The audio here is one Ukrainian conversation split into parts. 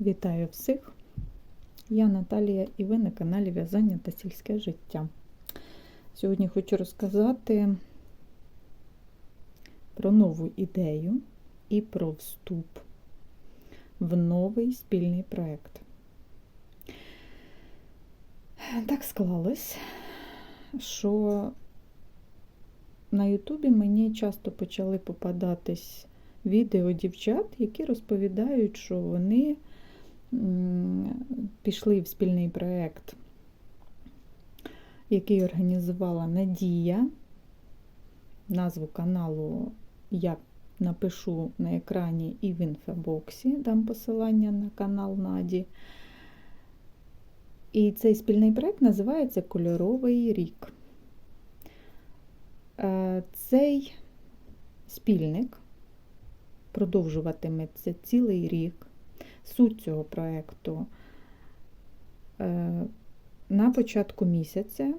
Вітаю всіх! Я Наталія і ви на каналі В'язання та сільське життя. Сьогодні хочу розказати про нову ідею і про вступ в новий спільний проєкт. Так склалось, що на Ютубі мені часто почали попадатись відео дівчат, які розповідають, що вони пішли в спільний проєкт, який організувала Надія. Назву каналу я напишу на екрані і в інфобоксі, дам посилання на канал Наді. І цей спільний проєкт називається Кольоровий рік. Е, цей спільник продовжуватиметься цілий рік. Суть цього проєкту на початку місяця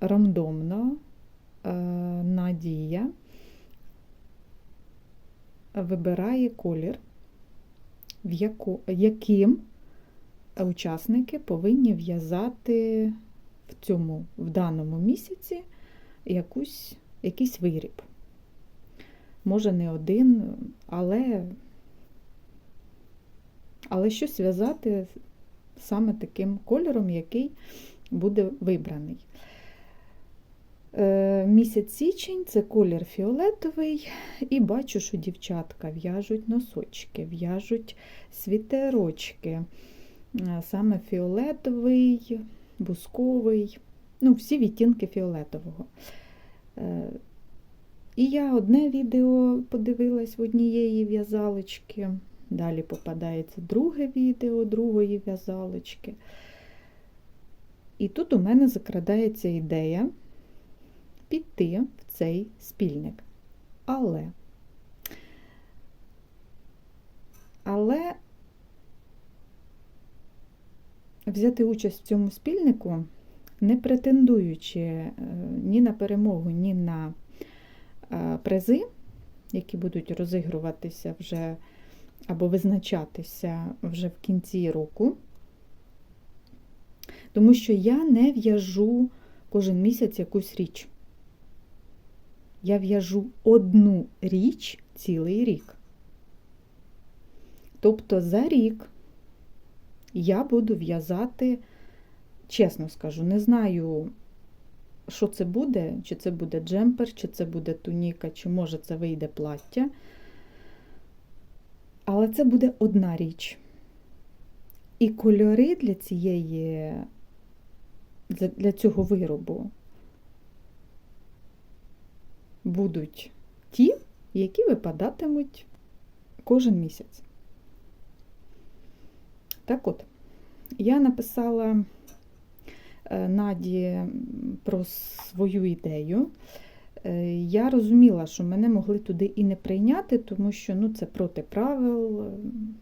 рандомно Надія вибирає колір, в яку, яким учасники повинні в'язати в цьому в даному місяці якусь, якийсь виріб. Може, не один, але але щось зв'язати саме таким кольором, який буде вибраний. Е, місяць січень це колір фіолетовий, і бачу, що дівчатка в'яжуть носочки, в'яжуть світерочки, е, саме фіолетовий, бусковий, ну, всі відтінки фіолетового. Е, і я одне відео подивилась в однієї в'язалочки. Далі попадається друге відео другої в'язалочки. І тут у мене закрадається ідея піти в цей спільник. Але, але взяти участь в цьому спільнику, не претендуючи е, ні на перемогу, ні на е, призи, які будуть розігруватися вже або визначатися вже в кінці року, тому що я не в'яжу кожен місяць якусь річ. Я в'яжу одну річ цілий рік. Тобто за рік я буду в'язати, чесно скажу, не знаю, що це буде, чи це буде джемпер, чи це буде туніка, чи може це вийде плаття. Але це буде одна річ. І кольори для цієї, для цього виробу будуть ті, які випадатимуть кожен місяць. Так от, я написала е, Наді про свою ідею. Е, я розуміла, що мене могли туди і не прийняти, тому що ну, це проти правил.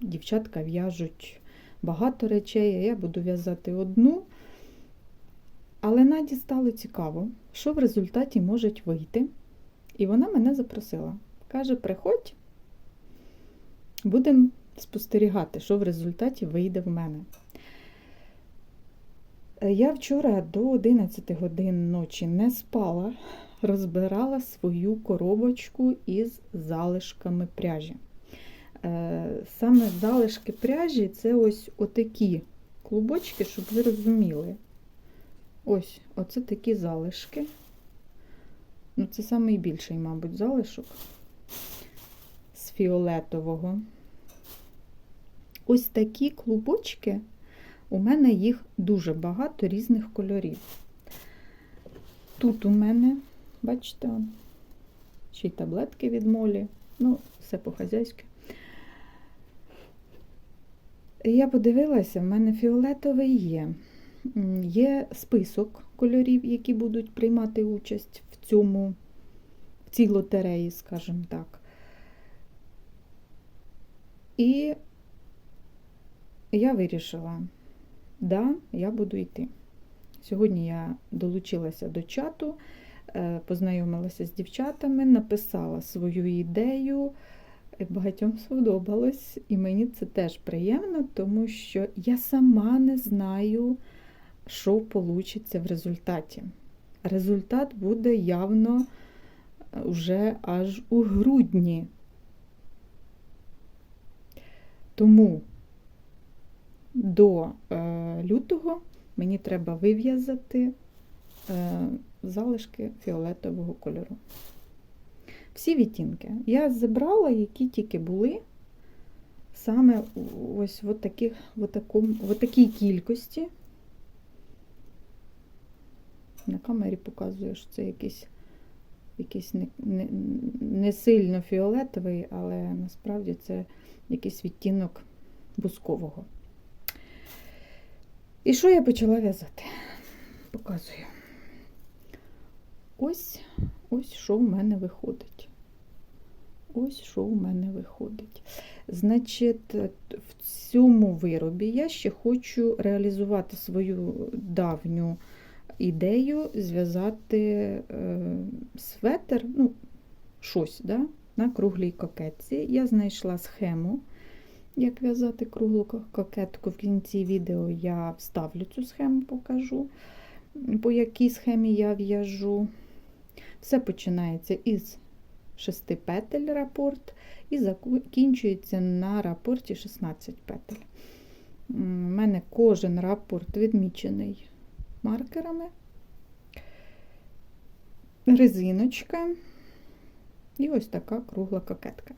Дівчатка в'яжуть багато речей, а я буду в'язати одну. Але Наді стало цікаво, що в результаті може вийти. І вона мене запросила. Каже: приходь, будемо спостерігати, що в результаті вийде в мене. Е, я вчора до 11 годин ночі не спала розбирала свою коробочку із залишками пряжі. Е, саме залишки пряжі це ось отакі клубочки, щоб ви розуміли. Ось, оце такі залишки. Ну, Це найбільший, мабуть, залишок з фіолетового. Ось такі клубочки, у мене їх дуже багато різних кольорів. Тут у мене Бачите, он. ще й таблетки від молі. Ну, все по-хазяйськи. Я подивилася, в мене фіолетовий є. Є список кольорів, які будуть приймати участь в цьому, в цій лотереї, скажімо так. І я вирішила, да, я буду йти. Сьогодні я долучилася до чату. Е, познайомилася з дівчатами, написала свою ідею, багатьом сподобалось, і мені це теж приємно, тому що я сама не знаю, що вийде в результаті. Результат буде явно вже аж у грудні. Тому до е, лютого мені треба вив'язати е, залишки фіолетового кольору. Всі відтінки. Я забрала, які тільки були, саме ось в, таких, такій кількості. На камері показую, що це якийсь якийсь не, не, не сильно фіолетовий, але насправді це якийсь відтінок бускового. І що я почала в'язати? Показую. Ось ось що в мене виходить. Ось що в мене виходить. Значить, в цьому виробі я ще хочу реалізувати свою давню ідею, зв'язати е, светр, ну, щось, да, на круглій кокетці. Я знайшла схему, як в'язати круглу кокетку. В кінці відео я вставлю цю схему, покажу, по якій схемі я в'яжу. Все починається із 6 петель рапорт і закінчується на рапорті 16 петель. У мене кожен рапорт відмічений маркерами, резиночка і ось така кругла кокетка.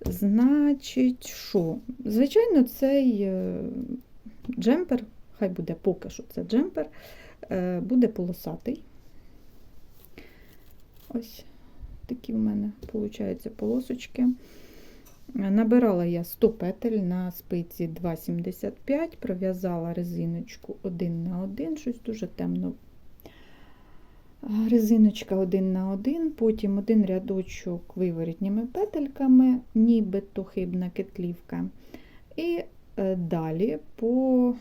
Значить, що? Звичайно, цей е, джемпер, хай буде поки що це джемпер, е, буде полосатий. Ось такі в мене, виходить, полосочки. Набирала я 100 петель на спиці 2,75, пров'язала резиночку 1 на 1, щось дуже темно. Резиночка 1 на 1, потім один рядочок виворітніми петельками, нібито хибна кетлівка. І е, далі по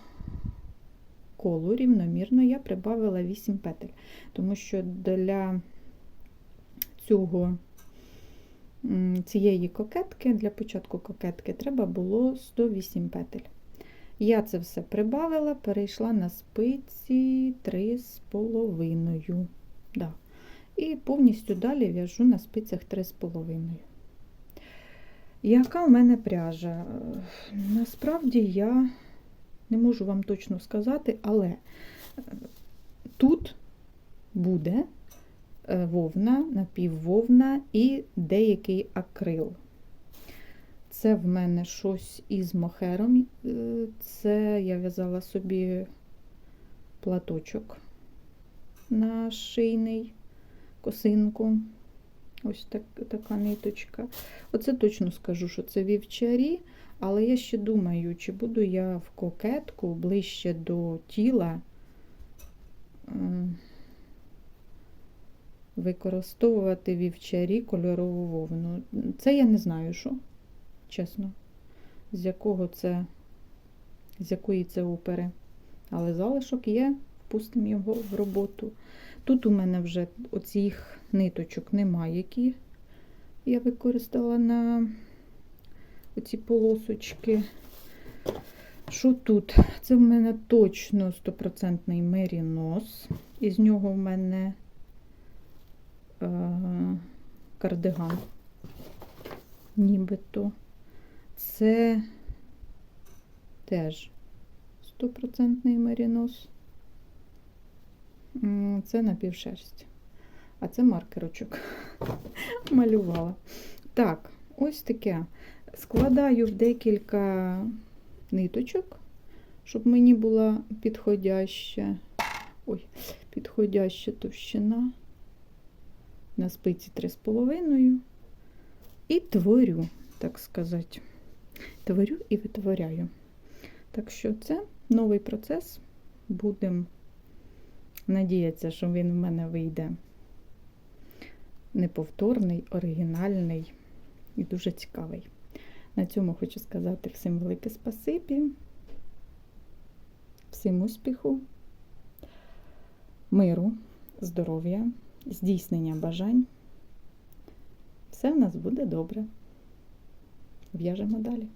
колу рівномірно я прибавила 8 петель, тому що для цього цієї кокетки, для початку кокетки, треба було 108 петель. Я це все прибавила, перейшла на спиці 3,5. Да. І повністю далі в'яжу на спицях 3,5. Яка в мене пряжа? Насправді я не можу вам точно сказати, але е, тут буде вовна, напіввовна і деякий акрил. Це в мене щось із мохером. Е, це я в'язала собі платочок на шийний косинку. Ось так, така ниточка. Оце точно скажу, що це вівчарі, але я ще думаю, чи буду я в кокетку ближче до тіла використовувати вівчарі кольорову вовну. Це я не знаю, що, чесно, з якого це, з якої це опери. Але залишок є, впустимо його в роботу. Тут у мене вже оцих ниточок немає, які я використала на оці полосочки. Що тут? Це в мене точно 100% мерінос. Із нього в мене кардиган, нібито. Це теж стопроцентний мерінос. Це напівшерсть. А це маркерочок. Малювала. Так, ось таке. Складаю в декілька ниточок, щоб мені була підходяща, ой, підходяща товщина на спиці 3,5 і творю, так сказати. Творю і витворяю. Так що це новий процес. Будемо надіятися, що він в мене вийде неповторний, оригінальний і дуже цікавий. На цьому хочу сказати всім велике спасибі, всім успіху, миру, здоров'я здійснення бажань, все в нас буде добре. в'яжемо далі.